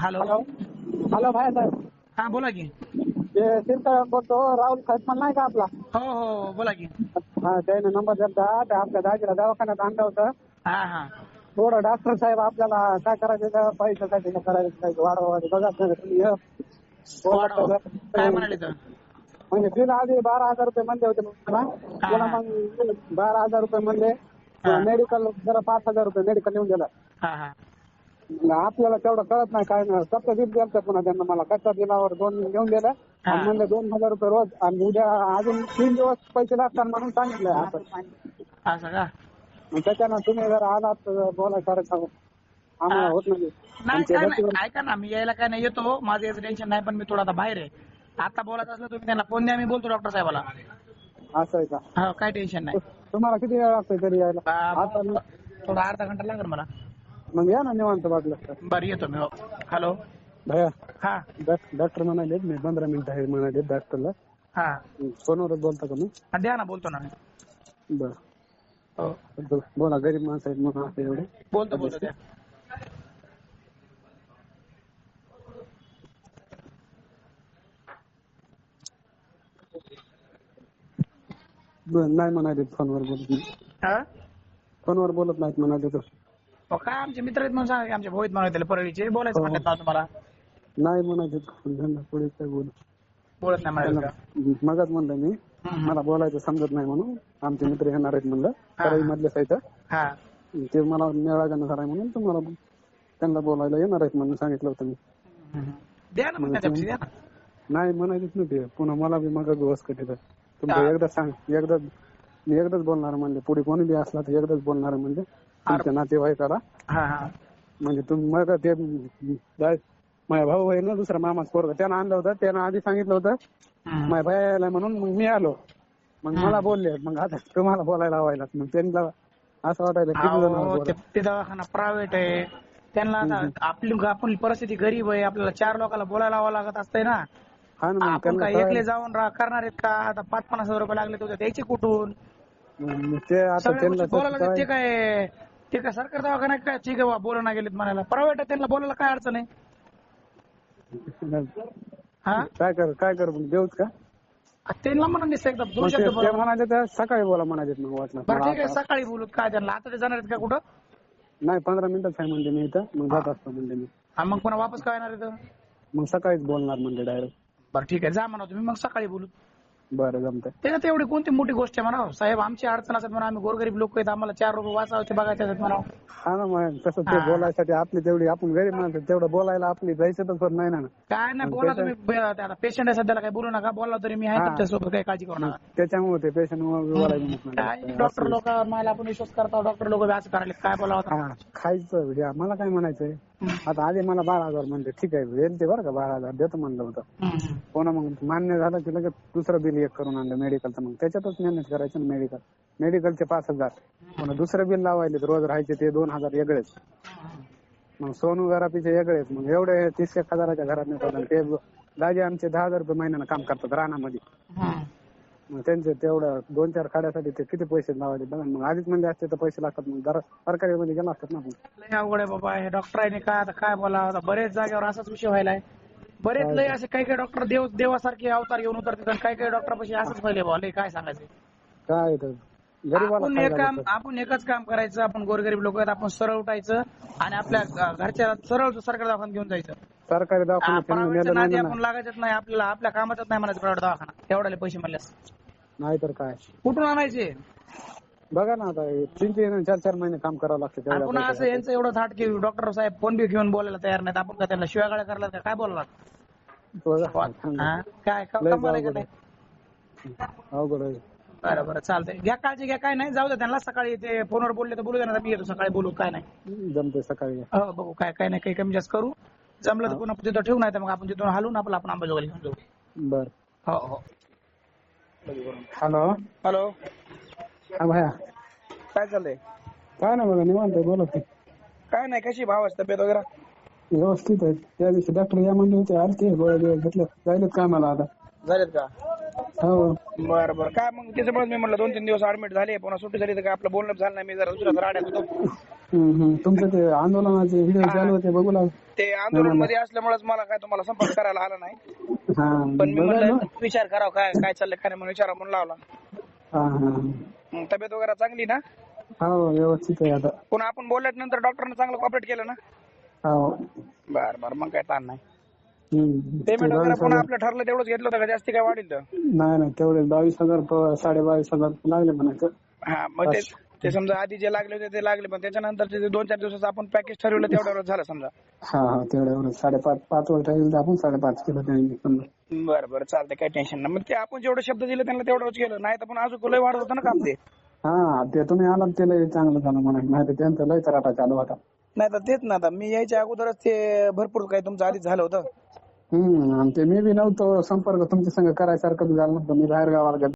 Hello hello भाई साहेब हा बोला की. ते बोलतो राहुल खैसमान नाही का आपला? हो हो बोला की. हा त्याने नंबर दिलता ते आपल्या दाजीला दवाखान्यात आणलं होतं. हा हा. थोडं डॉक्टर साहेब आपल्याला काय करायचं का? पैशासाठी काय करायचं काय वाढवायचं बघा ना तुम्ही हे. वाढव. काय म्हणाले तर म्हणजे बिल आधी बारा हजार रुपये म्हणले होते मला. मग बारा हजार रुपये म्हणले. हा. मेडिकल जरा पाच हजार रुपये मेडिकल नेऊन दिलं. हा हा. आपल्याला तेवढं कळत नाही काय नाही. सप्त बिल द्यायचं पुन्हा त्यांना मला. कच्च्या बिलावर दोन घेऊन दिलं. आणि म्हणले दोन हजार रुपये रोज. आणि उद्या अजून तीन दिवस पैसे लागतात म्हणून सांगितलंय आपण. असं का? त्याच्यानं तुम्ही जर आलात तर बोला करायचं आम्हाला होत नाही. ऐका ना मी यायला काय नाही येतो. माझं याचं टेन्शन नाही पण मी थोडा आता बाहेर आहे. आता बोलायचं असलं तुम्ही त्यांना फोन द्या मी बोलतो डॉक्टर साहेबाला. असं आहे का? काय टेन्शन नाही. तुम्हाला किती वेळ लागतोय तरी यायला? थोडा अर्धा घंटा लागेल मला. मग या ना निवांत वाटलं तर. बरं येतो मी हो. हॅलो भैया हा. डॉक- डॉक्टर म्हणाले मी पंधरा मिनिटं आहे म्हणाले डॉक्टरला. हा. फोनवरच बोलता का मी हा, द्या ना बोलतो ना मी. बरं. हो. बोला गरीब माणसं आहेत म्हणून असं एवढे. बोलतो बोलतो द्या. नाही म्हणाले फोनवर बोलत नाही. हा? फोनवर बोलत नाहीत म्हणाले तर. हो, काय आमचे मित्र आहेत म्हणून सांगा की आमचे भाऊ आहेत म्हणून त्याला परळीचे. बोलायचं हो. म्हणतात ना तुम्हाला. नाही म्हणायचे त्यांना पुढे काय बोल बोलत नाही म्हणाले का? मगाच म्हणलं मी हम्म. मला बोलायचं समजत नाही म्हणून आमचे मित्र येणार आहेत म्हणलं. परळी मधलेच आहेत हा. ते मला मेळा घेणार आहे म्हणून तुम्हाला त्यांना बोलायला येणार आहेत म्हणून सांगितलं होतं मी. हम्म. द्या ना मग त्याच्यापाशी द्या ना. नाही म्हणायचीच नाही ते. पुन्हा मला बी मग कधी तर तुमचं हा. एकदा सांग एकदा मी एकदाच बोलणार म्हणजे पुढे कोणी बी असला तर एकदाच बोलणार म्हणजे तुमच्या नातेवाईकाला हा हा. म्हणजे तुम्ही मग ते जाय- माझा भाऊ आहे ना दुसरा मामाच पोरगा त्यानं आणलं होतं त्यानं आधी सांगितलं होतं. माझ्या भाई यायला म्हणून मग मी आलो. मग मला बोलले मग आता तुम्हाला बोलायला लावायला मग त्यांना असं वाटायला किती जण अहो, बोला. ते ते दवाखाना प्रायव्हेट आहे. त्यांना आता आपली आपली परिस्थिती गरीब आहे. आपल्याला चार लोकांना बोलायला लावावं लागत असतंय ना. हा ना मग आपण त्यांना काय एकले जाऊन रा- करणार आहेत का? आता पाच पन्नास हजार रुपये लागले तर द्यायचे कुठून? मग ते आता सगळ्या त्यांना गोष्टी बोलायला लागतात. ते काय ते काय सरकार दवाखाना आहे काय? ठीक आहे बा बोला ना गेलेत म्हणायला. प्रायव्हेट त्यांना बोलायला काय अडचण आहे? हा? काय कर काय कर मग देऊच का? त्यांना म्हणून दिसतं एकदा दोन मग शब्द ते बोला. म्हणाले तर सकाळी बोला म्हणाले मग वाटलं. बरं ठीक आहे सकाळी बोलूत काय त्यांना? आता ते जाणार आहेत का कुठं? नाही पंधरा मिनिटच आहे म्हणजे मी इथं. मग जात असतो म्हणजे मी. हा मग पुन्हा वापस काय येणार इथं मग सकाळीच बोलणार म्हणजे डायरेक्ट. बरं ठीक आहे जा म्हणा तुम्ही. मग सकाळी बोलू. बरं जमतंय त्याच्यात एवढी कोणती मोठी गोष्ट आहे म्हणा साहेब आमची अडचण असत म्हणा आम्ही गोरगरीब लोक आहेत आम्हाला चार रुपये वाचावते बघायचे आहेत म्हणा हा ना मग तसं ते हा. बोलायसाठी आपली तेवढी आपण गरीब माणसं तेवढं बोलायला आपली जायचं तर नाही ना काय नाही बोला तुम्ही आता पेशंट आहे सध्याला काही बोलू नका बोला तरी मी आहे हा. तुमच्यासोबत काही काळजी करू नका त्याच्यामुळे ते पेशंट काय नाही. डॉक्टर लोक मला आपण विश्वास करता डॉक्टर लोक असं करायला काय बोलावं आता? हा खायचं घ्या मला काय म्हणायचंय हम्म. आता आधी मला बारा हजार म्हणते ठीक आहे ते बरं का बारा हजार देतो म्हणलं होतं हम्म. कोणा मग मान्य झालं की लगेच दुसरं बिल एक करून आणलं मेडिकलचं मग त्याच्यातच मॅनेज करायचं ना मेडिकल मेडिकलचे पाच हजार. पुन्हा दुसरं बिल लावायले रोज राहायचे ते दोन हजार वेगळेच. मग सोनू घरापीचे वेगळेच. मग एवढे तीस एक हजाराच्या घरात नाही ते दाजी आमचे दहा हजार रुपये महिन्यानं काम करतात रानामध्ये. मग त्यांचे तेवढं दोन चार खाड्यासाठी ते किती पैसे लावायचे बघा. मग आधीच म्हणजे असते तर पैसे लागतात. मग सरकारी मध्ये गेला असतात ना लय अवघड आहे बाबा. हे डॉक्टर आहे काय आता काय बोला आता बरेच जागेवर असाच विषय व्हायलाय. बरेच लय असे काही काही डॉक्टर देव देवासारखे अवतार घेऊन उतरतात आणि काही काही डॉक्टर पैसे असंच पहिले बोला लय काय सांगायचं. काय तर गरीबाला आपण काय एक काम? आपण एकच काम करायचं आपण गोरगरीब लोक आहेत आपण सरळ उठायचं आणि आपल्या घ- घरच्या सरळ सरकारी दवाखान्यात घेऊन जायचं. सरकारी दवाखान्यात त्यांनी प्रायव्हेटच्या नेलं नादी नाही ना. आपण लागायचंच नाही आपल्याला आपल्या कामातच नाही म्हणायचं प्रायव्हेट दवाखाना. तेवढ्याले पैसे म्हणल्यास. नाही तर काय? कुठून आणायचे? बघा ना आता हे तीन तीन चार चार महिने काम करावं लागतं आणि पुन्हा असं. यांचं एवढं थाट की डॉक्टर साहेब फोन बी घेऊन बोलायला तयार नाहीत. आपण काय त्यांना शिवागाळ्या करायला का काय बोलला काय क- लय कमाल आहे का अवघड नाही अवघड आहे. बरं बरं चालतंय. घ्या काळजी घ्या काय नाही जाऊ द्या त्यांना सकाळी ते फोनवर बोलले तर बोलू द्या ना मी येतो सकाळी बोलू काय नाही. जमते सकाळी. हो बघू काय काय नाही काही कमी जास्त करू. जमलं तर पुन्हा तिथं ठेवू नाही तर मग आपण तिथून हलून आपलं आपण अंबाजोगाई घेऊन जाऊ. बर. हो हो. हॅलो. हॅलो. हा भाया. काय चाललंय? काय ना बघा निवांत आहे, बोला की. काय नाही कशी भावाची तब्येत वगैरे? व्यवस्थित आहे. त्या दिवशी डॉक्टर या म्हणले होते आलते गोळ्या बिळ्या घेतल्या. जायलेत कामाला आता. झालेत का? हो. बरं बरं. काय मग त्याच्यामुळे मी म्हटलं दोन तीन दिवस ऍडमिट झाले पुन्हा सुट्टी झाली तर काय आपलं बोलणं झालं नाही मी जरा दुसऱ्या राड्यात होतो. हम्म, हम्म. तुमचं ते आंदोलनाचे व्हिडिओ चालू होते बघू लाग ते आंदोलनमध्ये असल्यामुळेच मला काय तुम्हाला संपर्क करायला आला नाही. हा. पण मी बघा ना. विचार करावं काय काय चाललंय काय नाही म्हणून विचारा म्हणून लावला. तब्येत वगैरे चांगली ना? हो व्यवस्थित आहे आता. पुन्हा आपण बोलल्यानंतर डॉक्टरने चांगलं कॉपरेट केलं ना? हो. बर बर मग काय ताण नाही. पेमेंट वगैरे पुन्हा आपलं ठरलं तेवढंच घेतलं होतं का? जास्ती काय वाढील तर? नाही नाही तेवढे बावीस हजार साडे बावीस हजार लागले म्हणायचं. हा मग ते समजा आधी जे लागले होते ते लागले. पण त्याच्यानंतर ते दोन चार दिवसाचं आपण पॅकेज ठरवलं तेवढ्यावर झालं समजा. हा हा तेवढ्यावर साडेपाच पाच वर आपण साडेपाच केलं समजा. बरं बरं. चालतंय काही टेन्शन नाही. मग ते आपण जेवढे शब्द दिले त्यांना तेवढंच केलं. नाही तर पण अजून लय वाढत होतं ना काम ते. हा ते तुम्ही आलात ते लय चांगलं झालं म्हणा नाही तर त्यांचं लय तराटा चालू होता. नाही तर तेच ना आता. मी यायच्या अगोदरच ते भरपूर काही तुमचं आधीच झालं होतं. हम्म आणि ते मी बी नव्हतो संपर्क तुमच्या संग करायसारखं झालं नव्हतं. मी बाहेर गावाला गेलो